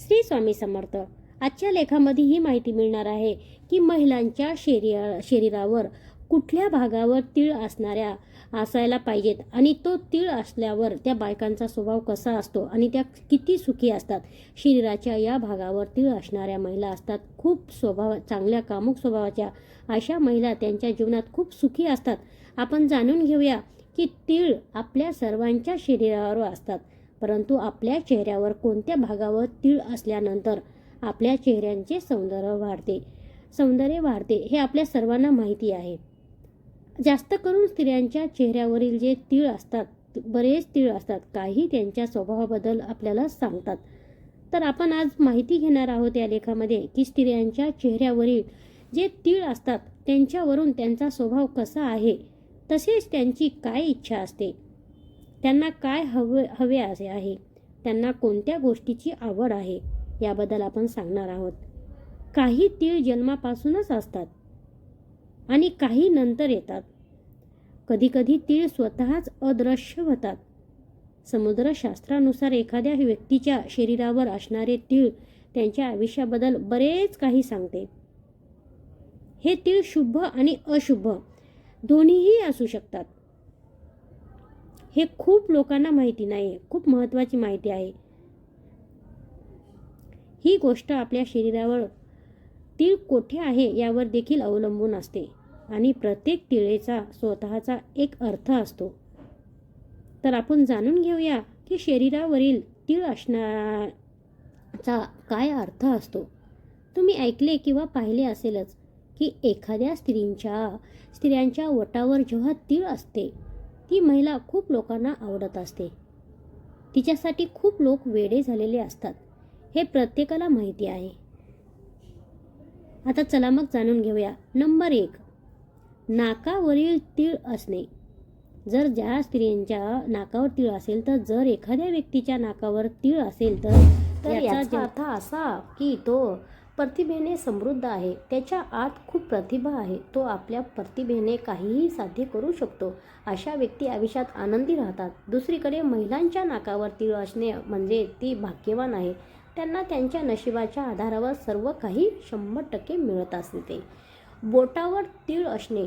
श्री स्वामी समर्थ. आजच्या लेखामध्ये ही माहिती मिळणार आहे की महिलांच्या शरीरा शरीरावर कुठल्या भागावर तीळ असणाऱ्या असायला पाहिजेत आणि तो तीळ असल्यावर त्या बायकांचा स्वभाव कसा असतो आणि त्या किती सुखी असतात. शरीराच्या या भागावर तीळ असणाऱ्या महिला असतात. खूप स्वभाव चांगल्या कामुक स्वभावाच्या अशा महिला त्यांच्या जीवनात खूप सुखी असतात. आपण जाणून घेऊया की तीळ आपल्या सर्वांच्या शरीरावर असतात. परंतु आपल्या चेहऱ्यावर कोणत्या भागावर तीळ असल्यानंतर आपल्या चेहऱ्यांचे सौंदर्य वाढते. सौंदर्य वाढते हे आपल्या सर्वांना माहिती आहे. जास्त करून स्त्रियांच्या चेहऱ्यावरील जे तीळ असतात बरेच तीळ असतात काही त्यांच्या स्वभावाबद्दल आपल्याला सांगतात. तर आपण आज माहिती घेणार आहोत या लेखामध्ये की स्त्रियांच्या चेहऱ्यावरील जे तीळ असतात त्यांच्यावरून त्यांचा स्वभाव कसा आहे तसेच त्यांची काय इच्छा असते. त्यांना काय हवे हवे असे आहे? त्यांना कोणत्या गोष्टीची आवड आहे? याबद्दल आपण सांगणार आहोत. काही तीळ जन्मापासूनच असतात आणि काही नंतर येतात. कधीकधी तीळ स्वतःच अदृश्य होतात. समुद्रशास्त्रानुसार एखाद्या व्यक्तीच्या शरीरावर असणारे तीळ त्यांच्या आयुष्याबद्दल बरेच काही सांगते. हे तीळ शुभ आणि अशुभ दोन्हीही असू शकतात. हे खूप लोकांना माहिती नाही खूप महत्त्वाची माहिती आहे. ही गोष्ट आपल्या शरीरावर तीळ कोठे आहे यावर देखील अवलंबून असते आणि प्रत्येक तिळेचा स्वतःचा एक अर्थ असतो. तर आपण जाणून घेऊया की शरीरावरील तीळ असण्याचा काय अर्थ असतो. तुम्ही ऐकले किंवा पाहिले असेलच की एखाद्या स्त्रींच्या स्त्रियांच्या वटावर जेव्हा तीळ असते ती महिला खूप लोकांना आवडत असते. तिच्यासाठी खूप लोक वेडे झालेले असतात हे प्रत्येकाला माहिती आहे. आता चला मग जाणून घेऊया. नंबर एक नाकावरील तीळ असणे. जर ज्या स्त्रियांच्या नाकावर तीळ असेल तर जर एखाद्या व्यक्तीच्या नाकावर तीळ असेल तर याचा अर्थ असा की तो प्रतिभेने समृद्ध आहे. त्याच्या आत खूप प्रतिभा आहे. तो आपल्या प्रतिभेने काहीही साध्य करू शकतो. अशा व्यक्ती आयुष्यात आनंदी राहतात. दुसरीकडे महिलांच्या नाकावर तीळ असणे म्हणजे ती भाग्यवान आहे. त्यांना त्यांच्या नशिबाच्या आधारावर सर्व काही शंभर टक्के मिळत असते. बोटावर तीळ असणे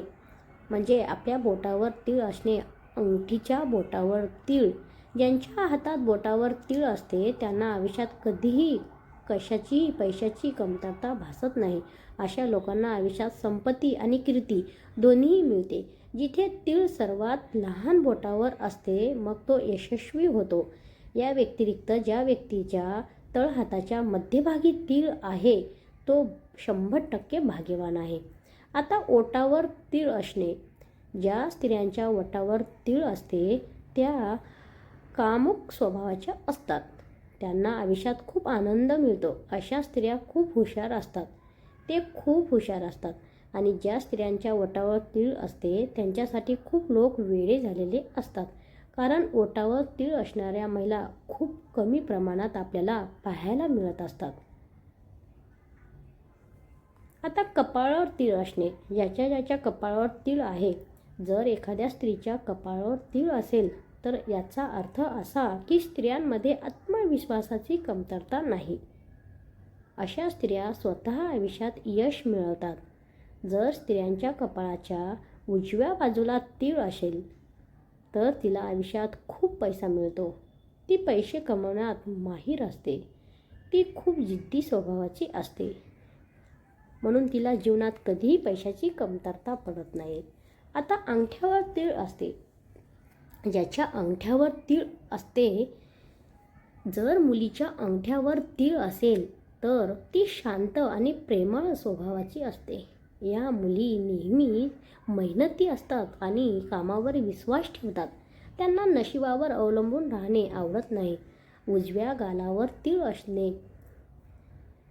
म्हणजे आपल्या बोटावर तीळ असणे अंगठीच्या बोटावर तीळ. ज्यांच्या हातात बोटावर तीळ असते त्यांना आयुष्यात कधीही कशाचीही पैशाची कमतरता भासत नाही. अशा लोकांना आयुष्यात संपत्ती आणि कीर्ती दोन्हीही मिळते. जिथे तीळ सर्वात लहान बोटावर असते मग तो यशस्वी होतो. या व्यतिरिक्त ज्या व्यक्तीच्या तळहाताच्या मध्यभागी तीळ आहे तो शंभर टक्के भाग्यवान आहे. आता ओटावर तीळ असणे. ज्या स्त्रियांच्या ओटावर तीळ असते त्या कामुक स्वभावाच्या असतात. त्यांना आयुष्यात खूप आनंद मिळतो. अशा स्त्रिया खूप हुशार असतात. ते खूप हुशार असतात. आणि ज्या स्त्रियांच्या ओटावर तीळ असते त्यांच्यासाठी खूप लोक वेडे झालेले असतात. कारण ओटावर तीळ असणाऱ्या महिला खूप कमी प्रमाणात आपल्याला पाहायला मिळत असतात. आता कपाळावर तीळ असणे. ज्याच्या ज्याच्या कपाळावर तीळ आहे जर एखाद्या स्त्रीच्या कपाळावर तीळ असेल तर याचा अर्थ असा की स्त्रियांमध्ये आत्मविश्वासाची कमतरता नाही. अशा स्त्रिया स्वतः आयुष्यात यश मिळवतात. जर स्त्रियांच्या कपाळाच्या उजव्या बाजूला तीळ असेल तर तिला आयुष्यात खूप पैसा मिळतो. ती पैसे कमवण्यात माहीर असते. ती खूप जिद्दी स्वभावाची असते. म्हणून तिला जीवनात कधीही पैशाची कमतरता पडत नाही. आता अंगठ्यावर तीळ असते. ज्याच्या अंगठ्यावर तीळ असते. जर मुलीच्या अंगठ्यावर तीळ असेल तर ती शांत आणि प्रेमळ स्वभावाची असते. या मुली नेहमी मेहनती असतात आणि कामावर विश्वास ठेवतात. त्यांना नशिबावर अवलंबून राहणे आवडत नाही. उजव्या गालावर तीळ असणे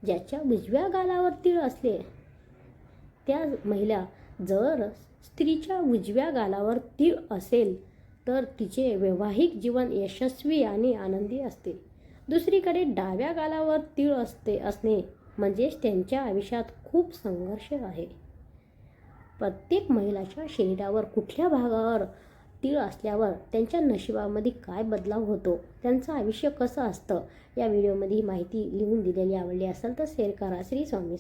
ज्याच्या उजव्या गालावर तीळ असले त्या महिला जर स्त्रीच्या उजव्या गालावर तीळ असेल तर तिचे वैवाहिक जीवन यशस्वी आणि आनंदी असते. दुसरीकडे डाव्या गालावर तीळ असते असणे म्हणजेच त्यांच्या आयुष्यात खूप संघर्ष आहे. प्रत्येक महिलाच्या शरीरावर कुठल्या भागावर तीळ असल्यावर त्यांच्या नशिबामध्ये काय बदलाव होतो त्यांचं आयुष्य कसं असतं या व्हिडिओमध्ये ही माहिती लिहून दिलेली आवडली असेल तर शेअर करा. श्री स्वामी